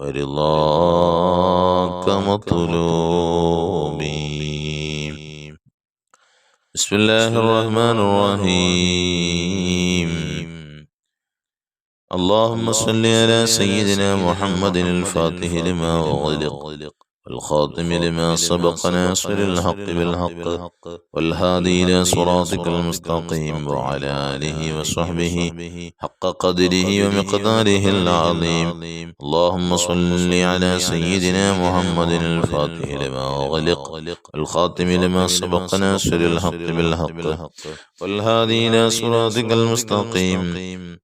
ورضاك مطلوبي بسم الله الرحمن الرحيم. اللهم صل على سيدنا محمد الفاتح لما أغلق. والخاتم لما سبق ناصر الحق بالحق والهادي إلى صراطك المستقيم وعلى آله وصحبه حق قدره ومقداره العظيم اللهم صل على سيدنا محمد الفاتح لما أغلق الخاتم لما سبق ناصر الحق بالحق والهادي إلى صراطك المستقيم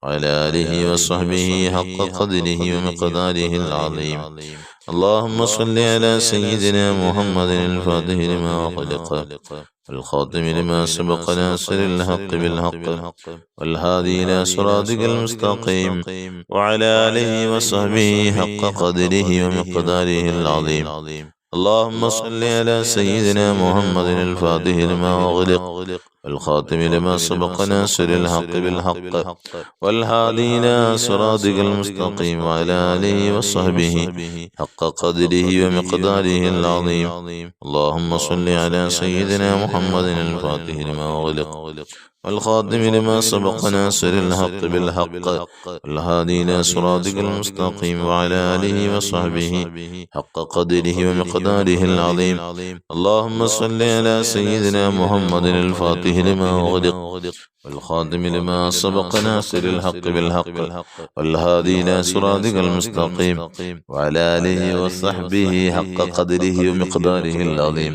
وعلى آله وصحبه حق قدره ومقداره العظيم اللهم صل على سيدنا محمد الفاتح لما خلق الخاتم لما سبق ناصر الحق بالحق والهادي إلى صراطك المستقيم وعلى آله وصحبه حق قدره ومقداره العظيم. اللهم صل على سيدنا محمد الفاتح لما أغلق الخاتم لما سبق ناصر الحق بالحق والهادي إلى صراطك المستقيم وعلى آله وصحبه حق قدره ومقداره العظيم اللهم صل على سيدنا محمد الفاتح لما أغلق والخاتم لما سبق ناصر الحق. بالحق. الهادي إلى صراطك المستقيم وعلى آله وصحبه حق قدره ومقداره العظيم. اللهم صل على سيدنا محمد الفاتح لما أغلق. والخاتم لما سبق ناصر الحق بالحق. والهادي إلى صراطك المستقيم وعلى آله وصحبه حق قدره ومقداره العظيم.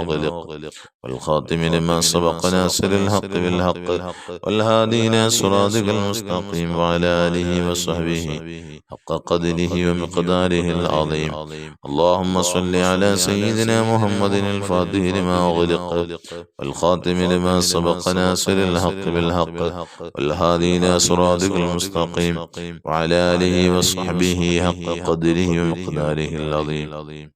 أغلق والخاتم لما سبق ناصر الحق بالحق والهادي إلى صراطك المستقيم وعلى آله وصحبه حق قدره ومقداره العظيم اللهم صل على سيدنا محمد الفاتح لما أغلق والخاتم لما سبق ناصر الحق بالحق والهادي إلى صراطك المستقيم وعلى آله وصحبه حق قدره ومقداره العظيم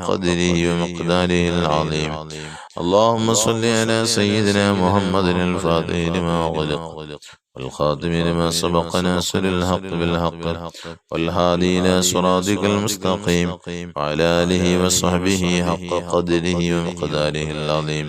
قدره ومقداره العظيم اللهم صل على سيدنا محمد الفاتح لما أغلق والخاتم لما سبق ناصر الحق بالحق والهادي إلى صراطك المستقيم وعلى آله وصحبه حق قدره ومقداره العظيم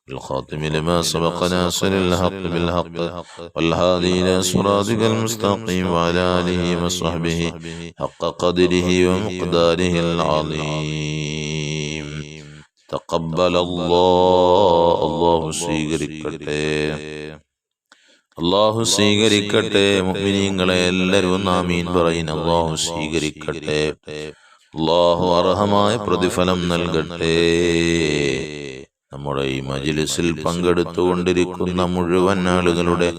الخاتم لما سبق ناصر الحق بالحق والهادي إلى صراطك المستقيم وعلى آله وصحبه حق قدره ومقداره العظيم تقبل الله الله സ്വീകരിക്കട്ടെ അള്ളാഹു സ്വീകരിക്കട്ടെ മുഅ്മിനീങ്ങളെ എല്ലാവരും നാമീൻ പറയുന്ന അള്ളാഹു സ്വീകരിക്കട്ടെ അള്ളാഹു അർഹമായ പ്രതിഫലം നൽകട്ടെ നമ്മുടെ ഈ മജിലിസിൽ പങ്കെടുത്തുകൊണ്ടിരിക്കുന്ന മുഴുവൻ ആളുകളുടെ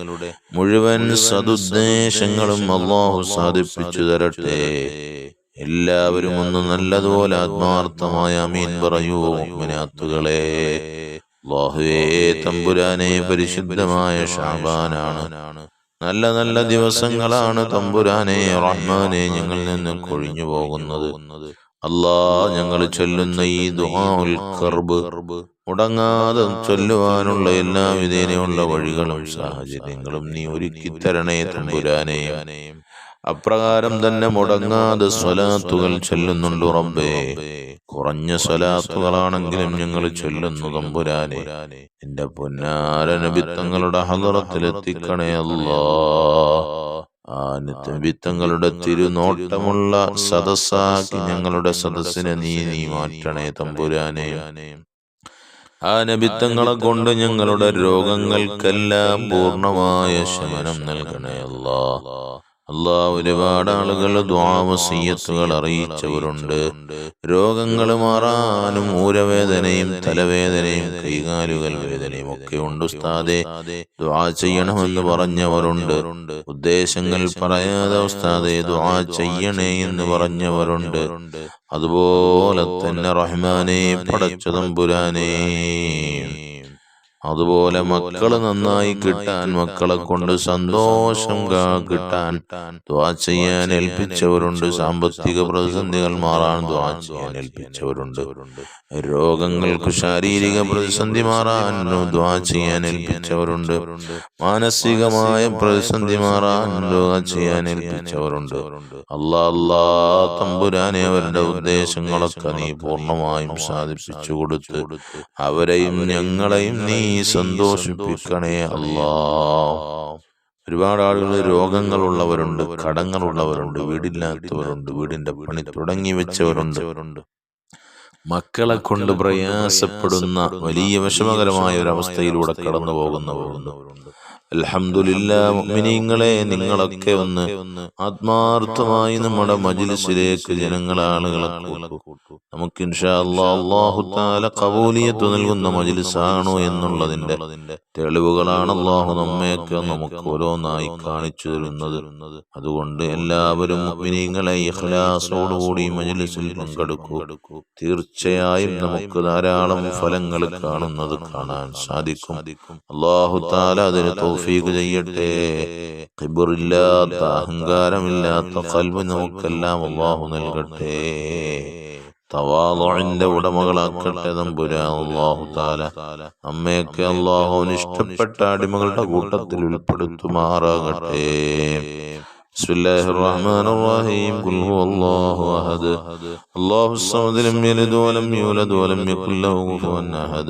മുഴുവൻ സതുദ്ദേശങ്ങളും അള്ളാഹു സാധിപ്പിച്ചു തരട്ടെ. എല്ലാവരും ഒന്ന് നല്ലതുപോലെ ആത്മാർത്ഥമായ അമീൻ പറയൂ മിനാത്തുകളെ അള്ളാഹുവേ തമ്പുരാനെ പരിശുദ്ധമായ ഷാബാനാണ്. നല്ല നല്ല ദിവസങ്ങളാണ് തമ്പുരാനെ റഹ്മാനെ ഞങ്ങളിൽ നിന്ന് കൊഴിഞ്ഞു പോകുന്നത് അല്ലാ ഞങ്ങൾ ചൊല്ലുന്ന ഈ ദുആഉൽ കർബ് മുടങ്ങാതെ ചൊല്ലുവാനുള്ള എല്ലാ വിധേനയുള്ള വഴികളും സാഹചര്യങ്ങളും നീ ഒരുക്കി തരണേ തമ്പുരാനേ. അപ്രകാരം തന്നെ മുടങ്ങാതെ സ്വലാത്തുകൾ ചൊല്ലുന്നുണ്ട് റബ്ബേ. കുറഞ്ഞ സ്വലാത്തുകളാണെങ്കിലും ഞങ്ങൾ ചൊല്ലുന്നു തമ്പുരാനെ. എന്റെ പൊന്നാര നബിത്തങ്ങളുടെ ഹലറത്തിലെത്തിക്കണേ അല്ലാ. ആ നബിത്തങ്ങളുടെ തിരുനോട്ടമുള്ള സദസ്സാക്കി ഞങ്ങളുടെ സദസ്സിനെ നീ നീ മാറ്റണേ തമ്പുരാനെ. ആ നബിത്തങ്ങളെ കൊണ്ട് ഞങ്ങളുടെ രോഗങ്ങൾക്കെല്ലാം പൂർണമായ ശമനം നൽകണേ അല്ലാ അല്ലാ ഒരുപാട് ആളുകൾ ദ്വാമസീയത്തുകൾ അറിയിച്ചവരുണ്ട്. രോഗങ്ങൾ മാറാനും ഊരവേദനയും തലവേദനയും കൈകാലുകൾ വേദനയും ഒക്കെ ഉണ്ട് ഉസ്താദെ. ദ്വാ ചെയ്യണമെന്ന് പറഞ്ഞവരുണ്ട്. ഉദ്ദേശങ്ങൾ പറയാതെ ഉസ്താദെ ദ്വാ ചെയ്യണേ എന്ന് പറഞ്ഞവരുണ്ട്. അതുപോലെ തന്നെ റഹ്മാനെ പടച്ചതമ്പുരാനേ. അതുപോലെ മക്കൾ നന്നായി കിട്ടാൻ മക്കളെ കൊണ്ട് സന്തോഷം കിട്ടാൻ. ദ്വാ ചെയ്യാൻ ഏൽപ്പിച്ചവരുണ്ട്. സാമ്പത്തിക പ്രതിസന്ധികൾ മാറാൻ ദ്വാ ചെയ്യാൻ ഏൽപ്പിച്ചവരുണ്ട്. രോഗങ്ങൾക്ക് ശാരീരിക പ്രതിസന്ധി മാറാൻ ദ്വാ ചെയ്യാൻ ഏൽപ്പിച്ചവരുണ്ട്. മാനസികമായ പ്രതിസന്ധി മാറാൻ ദ്വാ ചെയ്യാൻ ഏൽപ്പിച്ചവരുണ്ട്. അല്ലാ അല്ലാ തമ്പുരാനെ അവരുടെ ഉദ്ദേശങ്ങളൊക്കെ നീ പൂർണമായും സാധിപ്പിച്ചു കൊടുത്ത് അവരെയും ഞങ്ങളെയും നീ സന്തോഷിപ്പിക്കണേ അല്ലാ ഒരുപാട് ആളുകൾ രോഗങ്ങളുള്ളവരുണ്ട് കടങ്ങളുള്ളവരുണ്ട് വീടില്ലാത്തവരുണ്ട് വീടിന്റെ പണി തുടങ്ങി വെച്ചവരുണ്ട്. മക്കളെ കൊണ്ട് പ്രയാസപ്പെടുന്ന വലിയ വിഷമകരമായ ഒരു അവസ്ഥയിലൂടെ കടന്നു പോകുന്നവരുണ്ട് അൽഹംദുലില്ലാ മുഅ്മിനീങ്ങളെ നിങ്ങളൊക്കെ ഒന്ന് ആത്മാർത്ഥമായി നമ്മുടെ മജിലിസിലേക്ക് ജനങ്ങളെ ആളുകളെ നമുക്ക് ഇൻഷാ അല്ലാ അല്ലാഹു തആല കബൂലിയത്ത് നൽകുന്ന മജിലിസാണോ എന്നുള്ളതിന്റെ തെളിവുകളാണ് അള്ളാഹു നമ്മയൊക്കെ നമുക്ക് ഓരോന്നായി കാണിച്ചു തരുന്നത്. അതുകൊണ്ട് എല്ലാവരും മുഅ്മിനീങ്ങളെ ഇഖ്ലാസോടുകൂടി മജിലിസിൽ പങ്കെടുക്കൂ. തീർച്ചയായും നമുക്ക് ധാരാളം ഫലങ്ങൾ കാണുന്നത് കാണാൻ സാധിക്കും. അള്ളാഹു താല അതിന് തൗഫീഖ് ചെയ്യട്ടെ കിബറില്ലാത്ത അഹങ്കാരമില്ലാത്ത കൽബ് നമുക്കെല്ലാം അള്ളാഹു നൽകട്ടെ തവാളുവിന്റെ ഉടമകളാക്കട്ടെ തമ്പുരാ അള്ളാഹു താല അമ്മയൊക്കെ അള്ളാഹുവിന് ഇഷ്ടപ്പെട്ട അടിമകളുടെ കൂട്ടത്തിൽ ഉൾപ്പെടുത്തുമാറാകട്ടെ بسم الله الرحمن الرحيم قل هو الله أحد الله الصمد لم يلد ولم يولد ولم يكن له كفوا أحد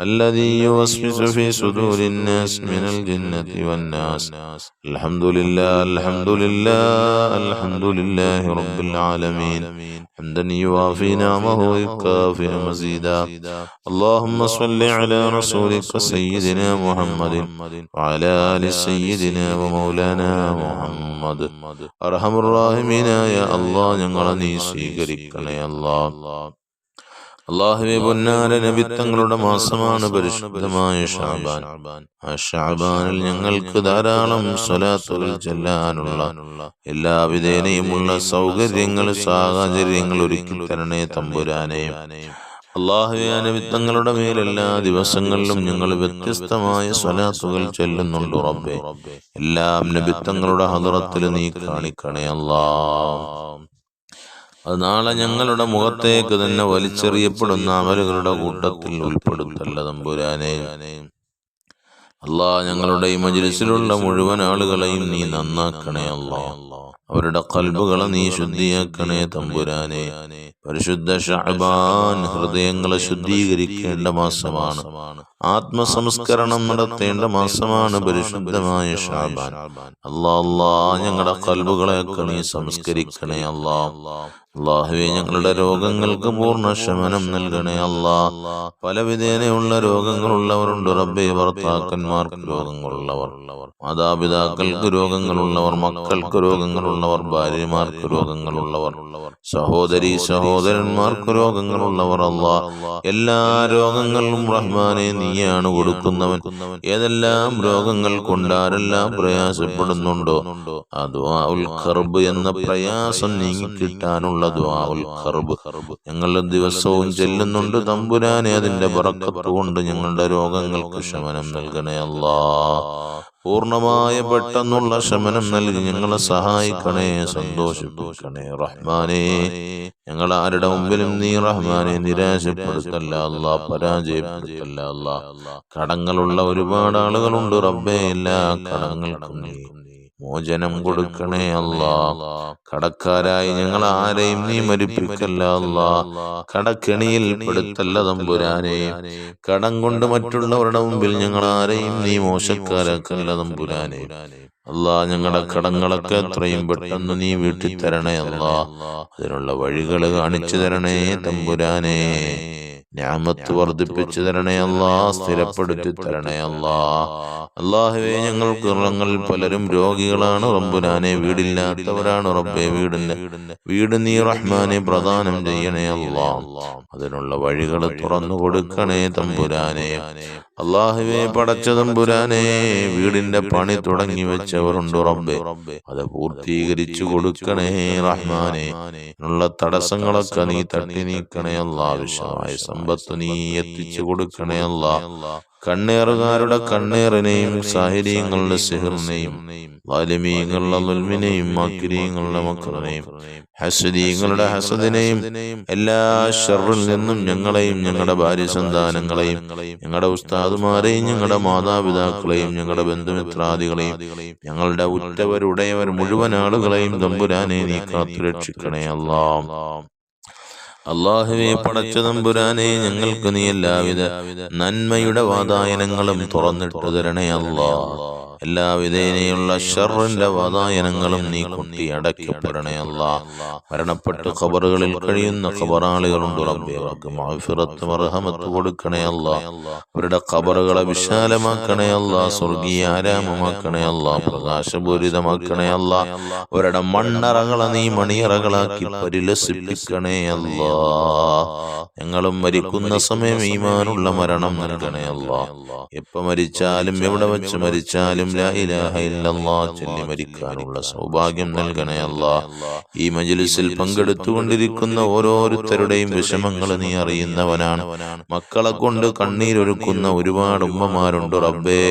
الذي يوسوس في صدور الناس من الجنة والناس الحمد لله الحمد لله الحمد لله رب العالمين حمدا يوافي نعمه ويكافئ مزيدا اللهم صل على رسولك سيدنا محمد وعلى آل سيدنا ومولانا محمد أرحم الراحمين يا الله ഞങ്ങളെ നീ സ്വീകരിക്കണേ അല്ലാ അള്ളാഹുവെ പൊന്നാര നബിത്തങ്ങളുടെ മാസമാണ് പരിശുദ്ധമായ ഷാബാൻ. ആ ഷാബാനിൽ ഞങ്ങൾക്ക് ധാരാളം സ്വലാത്തുകൾ ചെല്ലാനുള്ള എല്ലാവിധേനയുമുള്ള സൗകര്യങ്ങൾ സാഹചര്യങ്ങൾ ഒരുക്കി തരണേ തമ്പുരാനെ അള്ളാഹുവെ നബിത്തങ്ങളുടെ മേൽ എല്ലാ ദിവസങ്ങളിലും ഞങ്ങൾ വ്യത്യസ്തമായ സ്വലാത്തുകൾ ചെല്ലുന്നുണ്ട് റബ്ബെ. എല്ലാം നബിത്തങ്ങളുടെ ഹദറത്തിൽ നീ കാണിക്കണേ അല്ലാ. അത് നാളെ ഞങ്ങളുടെ മുഖത്തേക്ക് തന്നെ വലിച്ചെറിയപ്പെടുന്ന അമലുകളുടെ കൂട്ടത്തിൽ ഉൾപ്പെടുത്തല്ല തമ്പുരാനെ. അല്ലാ ഞങ്ങളുടെ ഈ മജ്ലിസിലുള്ള മുഴുവൻ ആളുകളെയും നീ നന്നാക്കണേ അല്ലാ അവരുടെ കൽബുകളെ നീ ശുദ്ധിയാക്കണേ തമ്പുരാനെ. പരിശുദ്ധ ഷഹബാൻ ഹൃദയങ്ങളെ ശുദ്ധീകരിക്കേണ്ട മാസമാണ്. ആത്മസംസ്കരണം നടത്തേണ്ട മാസമാണ് പരിശുദ്ധമായ ഷാബാൻ. അല്ലാ അല്ലാ ഞങ്ങളുടെ കൽബുകളെയൊക്കെ നീ സംസ്കരിക്കണേ അല്ലാ അള്ളാഹുവെ ഞങ്ങളുടെ രോഗങ്ങൾക്ക് പൂർണ ശമനം നൽകണേ അല്ലാ പല വിധേനയുള്ള രോഗങ്ങളുള്ളവരുണ്ട്. റബ്ബെ ഭർത്താക്കന്മാർക്ക് രോഗങ്ങളുള്ളവർ. മാതാപിതാക്കൾക്ക് രോഗങ്ങളുള്ളവർ മക്കൾക്ക് രോഗങ്ങളുള്ളവർ ഭാര്യമാർക്ക് രോഗങ്ങളുള്ളവർ. സഹോദരി സഹോദരന്മാർക്ക് രോഗങ്ങളുള്ളവർ അല്ലാ എല്ലാ രോഗങ്ങളും റഹ്മാനെ നീയാണ് കൊടുക്കുന്നവൻ. ഏതെല്ലാം രോഗങ്ങൾ കൊണ്ടാരെല്ലാം പ്രയാസപ്പെടുന്നുണ്ടോ? ആ ദുആഉൽ ഖർബ് എന്ന പ്രയാസം നീങ്ങിക്കിട്ടാനുള്ള ദുആഉൽ ഖർബ്. ഞങ്ങൾ ദിവസവും ചെല്ലുന്നുണ്ട് തമ്പുരാനെ അതിന്റെ ബറക്കത്ത് കൊണ്ട് ഞങ്ങളുടെ രോഗങ്ങൾക്ക് ശമനം നൽകണേ അല്ലാ പൂർണമായ പെട്ടെന്നുള്ള ശമനം നൽകി ഞങ്ങളെ സഹായിക്കണേ സന്തോഷിപ്പിക്കണേ. റഹ്മാനെ ഞങ്ങൾ ആരുടെ മുമ്പിലും നീ റഹ്മാനെ നിരാശപ്പെടുത്തല്ല അല്ല പരാജയപ്പെടുത്തല്ല അല്ല. കടങ്ങളുള്ള ഒരുപാട് ആളുകളുണ്ട് റബ്ബേ എല്ലാ കടങ്ങൾക്കും മോചനം കൊടുക്കണേ അല്ലാ കടക്കാരായി ഞങ്ങൾ ആരെയും നീ മരിപ്പിക്കല്ല അല്ലാ കടക്കെണിയിൽ പെടുത്തല്ല തമ്പുരാനെ. കടം കൊണ്ട് മറ്റുള്ളവരുടെ മുമ്പിൽ ഞങ്ങൾ ആരെയും നീ മോശക്കാരാക്കല്ല തമ്പുരാനെ. അല്ലാ ഞങ്ങളുടെ കടങ്ങളൊക്കെ എത്രയും പെട്ടെന്ന് നീ വീട്ടിൽ തരണേ അല്ലാ അതിനുള്ള വഴികൾ കാണിച്ചു തരണേ തമ്പുരാനെ. ഞാമത്ത് വർദ്ധിപ്പിച്ചു തരണേ അല്ലാ സ്ഥിരപ്പെടുത്തി തരണേ അല്ലാ അള്ളാഹുവേ ഞങ്ങൾക്ക് ഞങ്ങൾ പലരും രോഗികളാണ്. റബ്ബുനാനെ വീടില്ലാത്തവരാണ്. റബ്ബെ വീടിന്റെ വീട് നീ റഹ്മാനെ പ്രദാനം ചെയ്യണേ അല്ലാ അതിനുള്ള വഴികൾ തുറന്നു കൊടുക്കണേ തമ്പുരാനെ. അള്ളാഹുവെ പടച്ചതും പുരാനെ വീടിന്റെ പണി തുടങ്ങി വെച്ചവരുണ്ട് റബ്ബെ. അത് പൂർത്തീകരിച്ചു കൊടുക്കണേ റഹ്മാനെ. ഉള്ള തടസ്സങ്ങളൊക്കെ നീ തട്ടി നീക്കണേ അല്ലാ വിശ്വമായ സമ്പത്ത് നീ എത്തിച്ചു കൊടുക്കണേ അല്ലാ കണ്ണേറുകാരുടെ കണ്ണേറിനെയും സാഹചര്യങ്ങളുടെ സിഹറിനെയും വാലിമീങ്ങളുടെ നുൽമിനെയും മക്കിരീങ്ങളുടെ മക്കളിനെയും ഹസദീങ്ങളുടെ ഹസദിനെയും എല്ലാ ഷറിൽ നിന്നും ഞങ്ങളെയും ഞങ്ങളുടെ ഭാര്യ സന്താനങ്ങളെയും ഞങ്ങളുടെ ഉസ്താദുമാരെയും ഞങ്ങളുടെ മാതാപിതാക്കളെയും ഞങ്ങളുടെ ബന്ധുമിത്രാദികളെയും ഞങ്ങളുടെ ഉറ്റവരുടയവർ മുഴുവൻ ആളുകളെയും തമ്പുരാനെ നീ കാത്തുരക്ഷിക്കണേ രക്ഷിക്കണേ അല്ലാ അള്ളാഹുവെ പടച്ച തമ്പുരാനെ ഞങ്ങൾക്ക് നീ എല്ലാവിധ നന്മയുടെ വാതായനങ്ങളും തുറന്നിട്ട് തരണേ അല്ലാ എല്ലാവിധേനയുള്ള ഷറിന്റെ വാതായനങ്ങളും നീ കൊണ്ടി അടയ്ക്കപ്പെടണേ അല്ല മരണപ്പെട്ട ഖബറുകളിൽ കഴിയുന്ന ഖബറാളികളുണ്ട് അവർക്ക് മാഫിറത്ത് മർഹമത്ത് കൊടുക്കണേ അല്ല അവരുടെ ഖബറുകളെ വിശാലമാക്കണേ അല്ല സ്വർഗീയ ആരാമമാക്കണേ അല്ല പ്രകാശപൂരിതമാക്കണേ അല്ല അവരുടെ മണ്ണറകളെ നീ മണിയറകളാക്കി പരിലസിപ്പിക്കണേ അല്ല ഞങ്ങളും മരിക്കുന്ന സമയം ഈമാനുള്ള മരണം നൽകണേ അല്ല എപ്പോ മരിച്ചാലും എവിടെ വെച്ച് മരിച്ചാലും ലാ ഇലാഹ ഇല്ലല്ലാഹ് ചൊല്ലി മരിക്കാനുള്ള സൗഭാഗ്യം നൽകണേ അല്ലാ ഈ മജ്ലിസിൽ പങ്കെടുത്തുകൊണ്ടിരിക്കുന്ന ഓരോരുത്തരുടെയും വിഷമങ്ങൾ നീ അറിയുന്നവനാണ്. മക്കളെ കൊണ്ട് കണ്ണീരൊരുക്കുന്ന ഒരുപാട് ഉമ്മമാരുണ്ട് റബ്ബേ.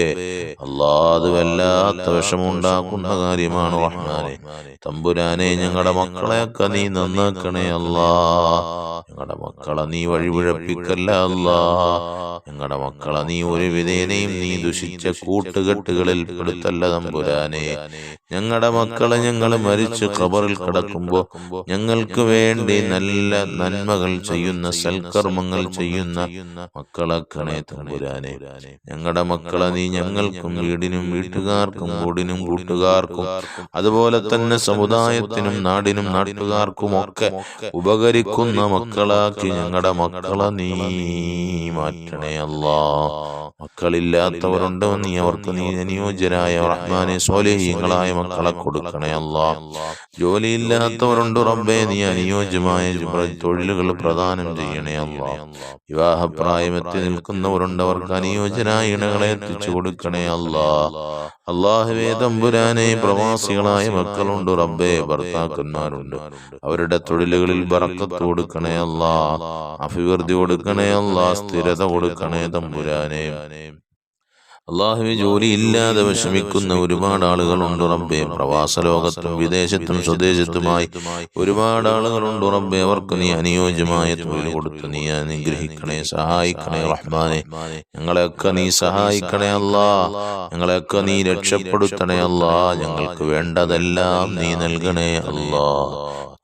അല്ലാ അത് വല്ലാത്ത വിഷമുണ്ടാക്കുന്ന കാര്യമാണ് റഹ്മാനെ. തമ്പുരാനെ ഞങ്ങളുടെ മക്കളെയൊക്കെ നീ നന്നാക്കണേ അല്ലാ ഞങ്ങളുടെ മക്കളെ നീ വഴിപിഴപ്പിക്കല്ല അല്ലാ. ഞങ്ങളുടെ മക്കളെ നീ ഒരു വിധേനയും നീ ദുഷിച്ച കൂട്ടുകെട്ടുകളിൽ പെടുത്തല്ല തമ്പുരാനെ. ഞങ്ങളുടെ മക്കളെ ഞങ്ങൾ മരിച്ചു ഖബറിൽ കിടക്കുമ്പോൾ ഞങ്ങൾക്ക് വേണ്ടി നല്ല നന്മകൾ ചെയ്യുന്ന സൽക്കർമ്മങ്ങൾ ചെയ്യുന്ന മക്കളെ തമ്പുരാനെ. ഞങ്ങളുടെ മക്കളെ നീ ഞങ്ങൾക്കും വീടിനും വീട്ടുകാർക്കും കൂടിനും കൂട്ടുകാർക്കും അതുപോലെ തന്നെ സമുദായത്തിനും നാടിനും നാട്ടുകാർക്കും ഒക്കെ ഉപകരിക്കുന്ന മക്കളാക്കി ഞങ്ങളുടെ മക്കളെ നീ മാറ്റണേ അല്ലാ. മക്കളില്ലാത്തവരുണ്ടോ നീ അവർക്ക് നീ അനുയോജ്യരായ റഹ്മാനെ സ്വലേഹീങ്ങളായ മക്കളെ കൊടുക്കണേ അല്ലാ. ജോലിയില്ലാത്തവരുണ്ട് റബ്ബേ നീ അനുയോജ്യമായ തൊഴിലുകൾ പ്രദാനം ചെയ്യണേ അല്ലാ. വിവാഹപ്രായമെത്തി നിൽക്കുന്നവരുണ്ട് അവർക്ക് അനുയോജ്യനായ ഇണകളെ എത്തിച്ചു കൊടുക്കണേ അല്ലാ. അള്ളാഹുവേ തമ്പുരാനെ പ്രവാസികളായ മക്കളുണ്ട് റബ്ബേ ഭർത്താക്കന്മാരുണ്ട്. അവരുടെ തൊഴിലുകളിൽ ബറക്കത്ത് കൊടുക്കണേ അല്ല. അഭിവൃദ്ധി കൊടുക്കണേ അല്ല. സ്ഥിരത കൊടുക്കണേ തമ്പുരാനെ അള്ളാഹുവെ ജോലിയില്ലാതെ വിഷമിക്കുന്ന ഒരുപാട് ആളുകളുണ്ട് റബ്ബെ. പ്രവാസ ലോകത്തും വിദേശത്തും സ്വദേശത്തുമായി ഒരുപാട് ആളുകളുണ്ട് റബ്ബെ. അവർക്ക് നീ അനുയോജ്യമായ തൊഴിൽ കൊടുത്ത് നീ അനുഗ്രഹിക്കണേ സഹായിക്കണേ റഹ്മാനെ. ഞങ്ങളെയൊക്കെ നീ സഹായിക്കണേ അല്ലാ. ഞങ്ങളെയൊക്കെ നീ രക്ഷപ്പെടുത്തണേ അല്ലാ. ഞങ്ങൾക്ക് വേണ്ടതെല്ലാം നീ നൽകണേ അല്ലാ.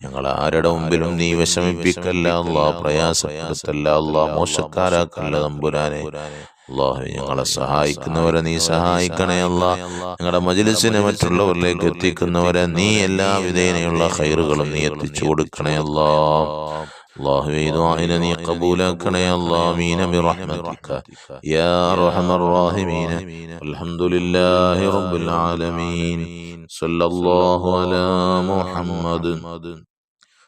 ഞങ്ങൾ ആരുടെ മുമ്പിലും നീ വിഷമിപ്പിക്കല്ല അല്ലാ. പ്രയാസപ്പെടുത്തല്ല അല്ലാ. മോശക്കാരാക്കല്ല തമ്പുരാനെ. അള്ളാഹു ഞങ്ങളെ സഹായിക്കുന്നവരെ നീ സഹായിക്കണേ അല്ല ഞങ്ങളുടെ മജിലിസിനെ മറ്റുള്ളവരിലേക്ക് എത്തിക്കുന്നവരെ നീ എല്ലാ വിധേനയുള്ള ഹൈറുകളും നീ എത്തിച്ചു കൊടുക്കണേ അല്ലാ അള്ളാഹുവേ ദുആഇനെ നീ അല്ലാമീന ബിറഹ്മതിക യാ അർഹമർ അൽഹംദുലില്ലാഹി റബ്ബിൽ ആലമീൻ. സല്ലല്ലാഹു അലാ മുഹമ്മദ്.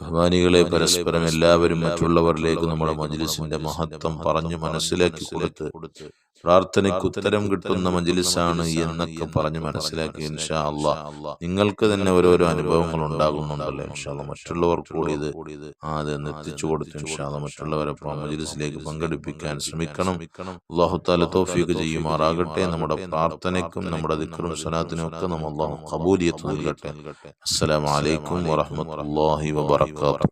ബഹുമാനികളെ പരസ്പരം എല്ലാവരും മറ്റുള്ളവരിലേക്ക് നമ്മുടെ മജ്ലിസിന്റെ മഹത്വം പറഞ്ഞു മനസ്സിലാക്കി കൊടുത്ത് പ്രാർത്ഥനയ്ക്ക് ഉത്തരം കിട്ടുന്ന മജിലിസാണ് എന്നൊക്കെ പറഞ്ഞ് മനസ്സിലാക്കി ഇൻഷാ അള്ളാ നിങ്ങൾക്ക് തന്നെ ഓരോരോ അനുഭവങ്ങൾ ഉണ്ടാകുന്നുണ്ടല്ലോ ഇൻഷാ അള്ളാ മറ്റുള്ളവർ കൂടി ഇത് അതെന്ന് എത്തിച്ചു കൊടുത്തു ഇൻഷാ മറ്റുള്ളവരെ മജിലിസിലേക്ക് പങ്കെടുപ്പിക്കാൻ ശ്രമിക്കണം. അള്ളാഹുത്താല തോഫിക്ക് തോഫീക്ക് ചെയ്യുമാറാകട്ടെ. നമ്മുടെ പ്രാർത്ഥനയ്ക്കും നമ്മുടെ ദിക്കറും സലാത്തിനും ഒക്കെ നമ്മൾ അള്ളാഹു കബൂലിയത്ത് നൽകട്ടെ. അസ്സലാമലൈക്കും വറഹമത്തല്ലാഹി വബർക്കാത്തു